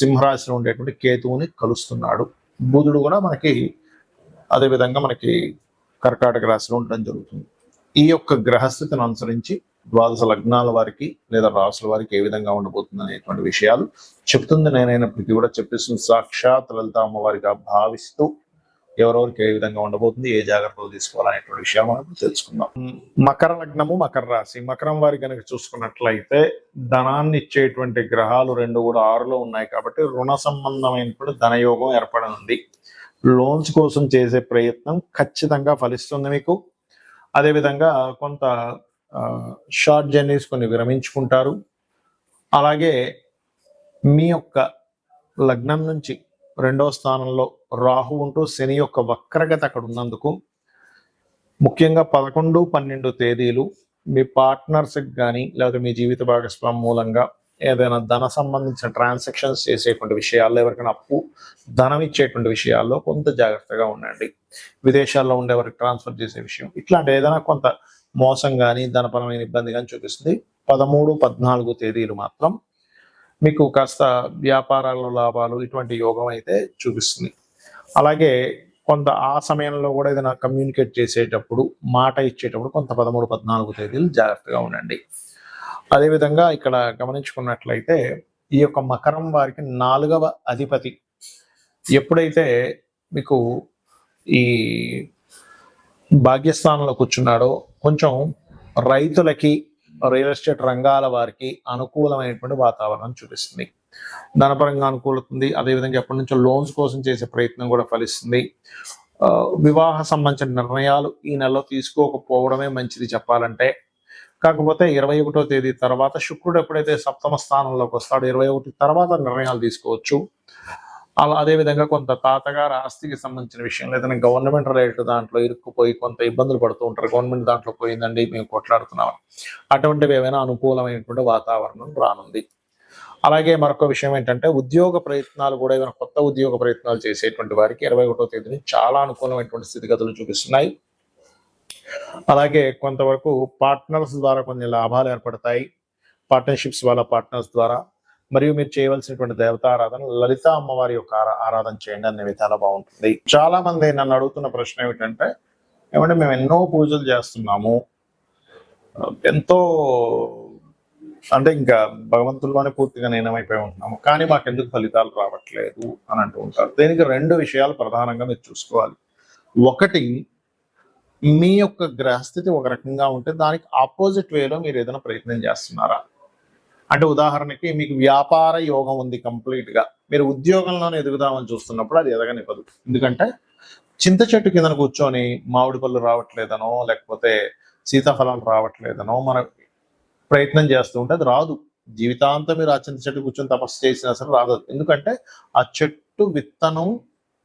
సింహరాశిలో ఉండేటువంటి కేతువుని కలుస్తున్నాడు. బుధుడు కూడా మనకి అదే విధంగా మనకి కర్కాటక రాశిలో ఉండడం జరుగుతుంది. ఈ యొక్క గ్రహస్థితిని అనుసరించి ద్వాదశ లగ్నాల వారికి లేదా రాసుల వారికి ఏ విధంగా ఉండబోతుంది అనేటువంటి విషయాలు చెప్తుంది. నేనైనప్పటికీ కూడా చెప్పిస్తుంది సాక్షాత్ లలిత అమ్మవారిగా భావిస్తూ ఎవరెవరికి ఏ విధంగా ఉండబోతుంది ఏ జాగ్రత్తలు తీసుకోవాలనేటువంటి విషయాలు మనం ఇప్పుడు తెలుసుకుందాం. మకర లగ్నము మకర రాశి. మకరం వారి కనుక చూసుకున్నట్లయితే ధనాన్ని ఇచ్చేటువంటి గ్రహాలు రెండు కూడా ఆరులో ఉన్నాయి కాబట్టి రుణ సంబంధమైనటువంటి ధనయోగం ఏర్పడనుంది. లోన్స్ కోసం చేసే ప్రయత్నం ఖచ్చితంగా ఫలిస్తుంది మీకు. అదేవిధంగా కొంత షార్ట్ జర్నీస్ కొన్ని విరమించుకుంటారు. అలాగే మీ యొక్క లగ్నం నుంచి రెండవ స్థానంలో రాహు ఉంటూ శని యొక్క వక్రగత అక్కడ ఉన్నందుకు ముఖ్యంగా పదకొండు పన్నెండు తేదీలు మీ పార్ట్నర్స్కి కానీ లేకపోతే మీ జీవిత భాగస్వామి మూలంగా ఏదైనా ధన సంబంధించిన ట్రాన్సాక్షన్స్ చేసేటువంటి విషయాల్లో ఎవరికైనా అప్పు ధనం ఇచ్చేటువంటి విషయాల్లో కొంత జాగ్రత్తగా ఉండండి. విదేశాల్లో ఉండే వారికి ట్రాన్స్ఫర్ చేసే విషయం. ఇట్లాంటి ఏదైనా కొంత మోసం కానీ ధనపరమైన ఇబ్బంది కానీ చూపిస్తుంది. పదమూడు పద్నాలుగు తేదీలు మాత్రం మీకు కాస్త వ్యాపారాల్లో లాభాలు ఇటువంటి యోగం అయితే చూపిస్తుంది. అలాగే కొంత ఆ సమయంలో కూడా ఏదైనా కమ్యూనికేట్ చేసేటప్పుడు మాట ఇచ్చేటప్పుడు కొంత పదమూడు పద్నాలుగు తేదీలు జాగ్రత్తగా ఉండండి. అదేవిధంగా ఇక్కడ గమనించుకున్నట్లయితే ఈ యొక్క మకరం వారికి నాలుగవ అధిపతి. ఎప్పుడైతే మీకు ఈ భాగ్యస్థానంలో కూర్చున్నాడో కొంచెం రైతులకి రియల్ ఎస్టేట్ రంగాల వారికి అనుకూలమైనటువంటి వాతావరణం చూపిస్తుంది. ధనపరంగా అనుకూలుతుంది అదేవిధంగా ఎప్పటి నుంచో లోన్స్ కోసం చేసే ప్రయత్నం కూడా ఫలిస్తుంది. ఆ, వివాహ సంబంధించిన నిర్ణయాలు ఈ నెలలో తీసుకోకపోవడమే మంచిది చెప్పాలంటే. కాకపోతే ఇరవై ఒకటో తేదీ తర్వాత శుక్రుడు ఎప్పుడైతే సప్తమ స్థానంలోకి వస్తాడో ఇరవై ఒకటి తర్వాత నిర్ణయాలు తీసుకోవచ్చు. అలా అదే విధంగా కొంత తాతగారు ఆస్తికి సంబంధించిన విషయం ఏదైనా గవర్నమెంట్ రిలేటెడ్ దాంట్లో ఇరుక్కుపోయి కొంత ఇబ్బందులు పడుతూ ఉంటారు. గవర్నమెంట్ దాంట్లో పోయిందండి మేము కొట్లాడుతున్నాం అటువంటివి ఏమైనా అనుకూలమైనటువంటి వాతావరణం రానుంది. అలాగే మరొక విషయం ఏంటంటే ఉద్యోగ ప్రయత్నాలు కూడా ఏమైనా కొత్త ఉద్యోగ ప్రయత్నాలు చేసేటువంటి వారికి ఇరవై ఒకటో తేదీని చాలా అనుకూలమైనటువంటి స్థితిగతులు చూపిస్తున్నాయి. అలాగే కొంతవరకు పార్ట్నర్స్ ద్వారా కొన్ని లాభాలు ఏర్పడతాయి. పార్ట్నర్షిప్స్ వాళ్ళ పార్ట్నర్స్ ద్వారా మరియు మీరు చేయవలసినటువంటి దేవతారాధన లలిత అమ్మవారి యొక్క ఆరాధన చేయండి అనే విధాలు బాగుంటుంది. చాలా మంది నన్ను అడుగుతున్న ప్రశ్న ఏమిటంటే ఏమంటే మేము ఎన్నో పూజలు చేస్తున్నాము. ఎంతో అంటే ఇంకా భగవంతుల్లోనే పూర్తిగా నేనమైపోయి ఉంటున్నాము. కానీ మాకు ఎందుకు ఫలితాలు రావట్లేదు అని అంటూ ఉంటారు. దీనికి రెండు విషయాలు ప్రధానంగా మీరు చూసుకోవాలి. ఒకటి మీ యొక్క గ్రహస్థితి ఒక రకంగా ఉంటే దానికి ఆపోజిట్ వేలో మీరు ఏదైనా ప్రయత్నం చేస్తున్నారా? అంటే ఉదాహరణకి మీకు వ్యాపార యోగం ఉంది కంప్లీట్గా. మీరు ఉద్యోగంలోనే ఎదుగుదామని చూస్తున్నప్పుడు అది ఎదగనివ్వదు. ఎందుకంటే చింత చెట్టు కింద కూర్చొని మామిడి పళ్ళు రావట్లేదనో లేకపోతే సీతాఫలాలు రావట్లేదనో మన ప్రయత్నం చేస్తూ ఉంటే అది రాదు. జీవితాంతం మీరు ఆ చింత చెట్టు కూర్చొని తపస్సు చేసినా సరే రాదు. ఎందుకంటే ఆ చెట్టు విత్తనం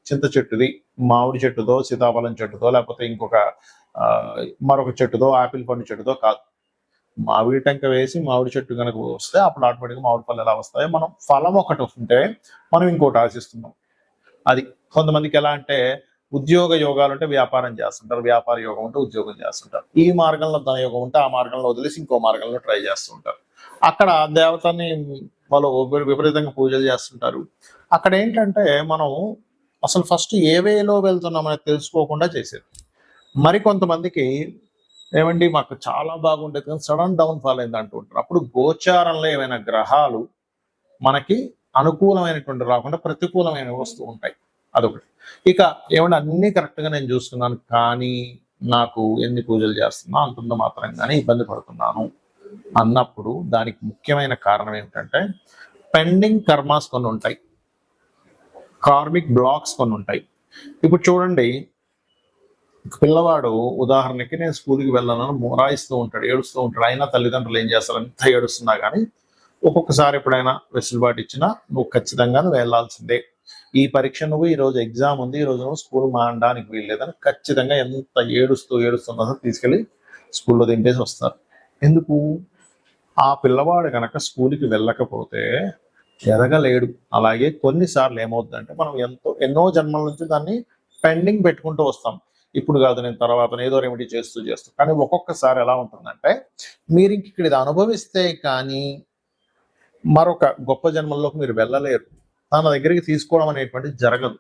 చింత చెట్టుది. మామిడి చెట్టుదో సీతాఫలం చెట్టుదో లేకపోతే ఇంకొక మరొక చెట్టుదో ఆపిల్ పండు చెట్టుదో కాదు. మామిడి టెంక వేసి మామిడి చెట్టు కనుక వస్తే అప్పుడు ఆటోమేటిక్గా మామిడి పళ్ళు ఎలా వస్తాయి మనం ఫలం ఒకటి ఉంటే మనం ఇంకోటి ఆశిస్తున్నాం. అది కొంతమందికి ఎలా అంటే ఉద్యోగ యోగాలు ఉంటే వ్యాపారం చేస్తుంటారు వ్యాపార యోగం ఉంటే ఉద్యోగం చేస్తుంటారు. ఈ మార్గంలో ధన యోగం ఉంటే ఆ మార్గంలో వదిలేసి ఇంకో మార్గంలో ట్రై చేస్తుంటారు. అక్కడ దేవతని వాళ్ళు విపరీతంగా పూజలు చేస్తుంటారు. అక్కడ ఏంటంటే మనం అసలు ఫస్ట్ ఏ వేలో వెళ్తున్నామని తెలుసుకోకుండా చేసేది. మరి కొంతమందికి ఏమండి మాకు చాలా బాగుండేది కానీ సడన్ డౌన్ ఫాల్ అయింది అంటూ ఉంటారు. అప్పుడు గోచారంలో ఏమైనా గ్రహాలు మనకి అనుకూలమైనటువంటి రాకుండా ప్రతికూలమైన వస్తూ ఉంటాయి. అదొకటి. ఇక ఏమంటే అన్ని కరెక్ట్గా నేను చూస్తున్నాను కానీ నాకు ఎన్ని పూజలు చేస్తున్నా అంతంత మాత్రంగానే ఇబ్బంది పడుతున్నాను అన్నప్పుడు దానికి ముఖ్యమైన కారణం ఏమిటంటే పెండింగ్ కర్మాస్ కొన్ని ఉంటాయి. కార్మిక్ బ్లాక్స్ కొన్ని ఉంటాయి. ఇప్పుడు చూడండి పిల్లవాడు ఉదాహరణకి నేను స్కూల్కి వెళ్ళను మొరాయిస్తూ ఉంటాడు ఏడుస్తూ ఉంటాడు. అయినా తల్లిదండ్రులు ఏం చేస్తారు ఎంత ఏడుస్తున్నా కానీ ఒక్కొక్కసారి ఎప్పుడైనా వెసులుబాటు ఇచ్చినా నువ్వు ఖచ్చితంగా నువ్వు వెళ్ళాల్సిందే. ఈ పరీక్ష నువ్వు ఈ రోజు ఎగ్జామ్ ఉంది ఈ రోజు నువ్వు స్కూల్ మానడానికి వీల్లేదని ఖచ్చితంగా ఎంత ఏడుస్తూ ఏడుస్తున్నా తీసుకెళ్ళి స్కూల్లో దింపేసి వస్తారు. ఎందుకు? ఆ పిల్లవాడు కనుక స్కూల్కి వెళ్ళకపోతే ఎదగలేడు. అలాగే కొన్నిసార్లు ఏమవుతుందంటే మనం ఎంతో ఎన్నో జన్మల నుంచి దాన్ని పెండింగ్ పెట్టుకుంటూ వస్తాం. ఇప్పుడు కాదు నేను తర్వాత ఏదో రెమెడీ చేస్తూ చేస్తూ. కానీ ఒక్కొక్కసారి ఎలా ఉంటుందంటే మీరు ఇంక ఇక్కడ ఇది అనుభవిస్తే కానీ మరొక గొప్ప జన్మల్లోకి మీరు వెళ్ళలేరు. తన దగ్గరికి తీసుకోవడం అనేటువంటిది జరగదు.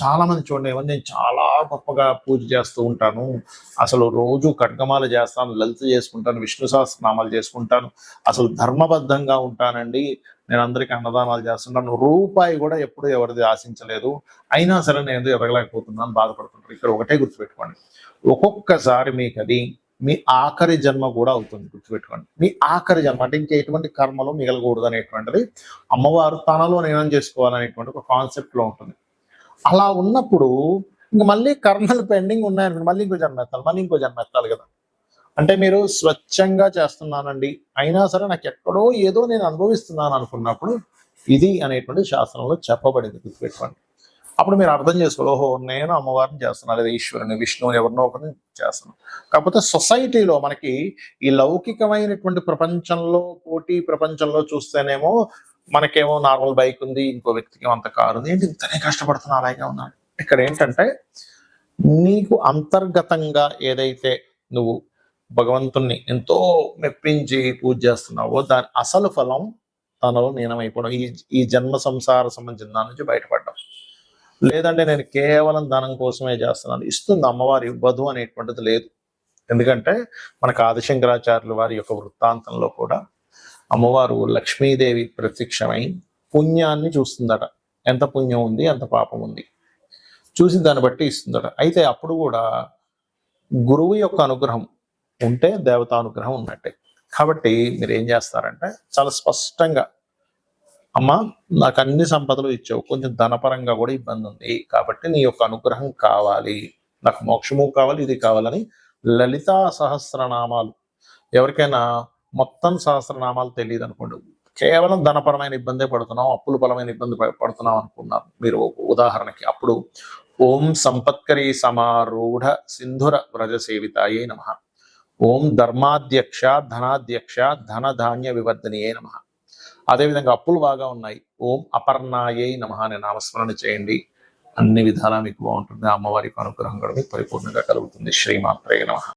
చాలా మంది చూడండి ఏమని నేను చాలా గొప్పగా పూజ చేస్తూ ఉంటాను. అసలు రోజు ఖడ్గమాల చేస్తాను లలిత చేసుకుంటాను విష్ణు సహస్రనామాలు చేసుకుంటాను. అసలు ధర్మబద్ధంగా ఉంటానండి. నేను అందరికీ అన్నదానాలు చేస్తుంటాను రూపాయి కూడా ఎప్పుడు ఎవరిది ఆశించలేదు. అయినా సరే నేను ఎదగలేకపోతున్నాను బాధపడుతుంటారు. ఇక్కడ ఒకటే గుర్తుపెట్టుకోండి. ఒక్కొక్కసారి మీకు అది మీ ఆఖరి జన్మ కూడా అవుతుంది గుర్తుపెట్టుకోండి. మీ ఆఖరి జన్మ అంటే ఇంకా ఎటువంటి కర్మలు మిగలకూడదు అనేటువంటిది అమ్మవారు తనలో నేనం చేసుకోవాలనేటువంటి ఒక కాన్సెప్ట్లో ఉంటుంది. అలా ఉన్నప్పుడు ఇంక మళ్ళీ కర్మలు పెండింగ్ ఉన్నాయనుకోండి మళ్ళీ ఇంకో జన్మ ఎత్తాలి మళ్ళీ ఇంకో జన్మ ఎత్తాలి కదా. అంటే మీరు స్వచ్ఛంగా చేస్తున్నానండి అయినా సరే నాకు ఎక్కడో ఏదో నేను అనుభవిస్తున్నాను అనుకున్నప్పుడు ఇది అనేటువంటి శాస్త్రంలో చెప్పబడింది గుర్తుపెట్టుకోండి. అప్పుడు మీరు అర్థం చేసుకోవాలి ఓహో నేను అమ్మవారిని చేస్తున్నాను లేదా ఈశ్వరుని విష్ణువుని ఎవరినో ఒకరిని చేస్తున్నాను. కాకపోతే సొసైటీలో మనకి ఈ లౌకికమైనటువంటి ప్రపంచంలో పోటీ ప్రపంచంలో చూస్తేనేమో మనకేమో నార్మల్ బైక్ ఉంది ఇంకో వ్యక్తికి అంత కారు ఉంది. ఏంటి ఇంతనే కష్టపడుతున్నా అలాగే ఉన్నాడు? ఇక్కడ ఏంటంటే నీకు అంతర్గతంగా ఏదైతే నువ్వు భగవంతుణ్ణి ఎంతో మెప్పించి పూజ చేస్తున్నావో దాని అసలు ఫలం తనలో నీనమైపోవడం ఈ ఈ జన్మ సంసార సంబంధించిన దాని నుంచి బయటపడడం. లేదంటే నేను కేవలం ధనం కోసమే చేస్తున్నాను ఇస్తుంది అమ్మవారి ఇవ్వదు అనేటువంటిది లేదు. ఎందుకంటే మనకు ఆదిశంకరాచార్యుల వారి యొక్క వృత్తాంతంలో కూడా అమ్మవారు లక్ష్మీదేవి ప్రత్యక్షమై పుణ్యాన్ని చూస్తుందట. ఎంత పుణ్యం ఉంది ఎంత పాపం ఉంది. చూసి దాన్ని బట్టి ఇస్తుందట. అయితే అప్పుడు కూడా గురువు యొక్క అనుగ్రహం ఉంటే దేవతానుగ్రహం ఉన్నట్టే. కాబట్టి మీరు ఏం చేస్తారంటే చాలా స్పష్టంగా అమ్మా నాకు అన్ని సంపదలు ఇచ్చావు. కొంచెం ధనపరంగా కూడా ఇబ్బంది ఉంది. కాబట్టి నీ యొక్క అనుగ్రహం కావాలి. నాకు మోక్షము కావాలి ఇది కావాలని లలితా సహస్రనామాలు. ఎవరికైనా మొత్తం సహస్రనామాలు తెలియదు అనుకోండి. కేవలం ధనపరమైన ఇబ్బందే పడుతున్నాం అప్పుల పరమైన ఇబ్బంది పడుతున్నాం అనుకున్నారు. మీరు ఉదాహరణకి అప్పుడు ఓం సంపత్కరీ సమారూఢ సింధుర వ్రజ సేవితాయే నమ. ఓం ధర్మాధ్యక్ష ధనాధ్యక్ష ధన ధాన్య వివర్ధనియే నమ. అదేవిధంగా అప్పులు బాగా ఉన్నాయి. ఓం అపర్ణాయే నమ అనే నామస్మరణ చేయండి. అన్ని విధాలా మీకు బాగుంటుంది. అమ్మవారికి అనుగ్రహం కూడా మీకు పరిపూర్ణంగా కలుగుతుంది. శ్రీమాత్రే నమ.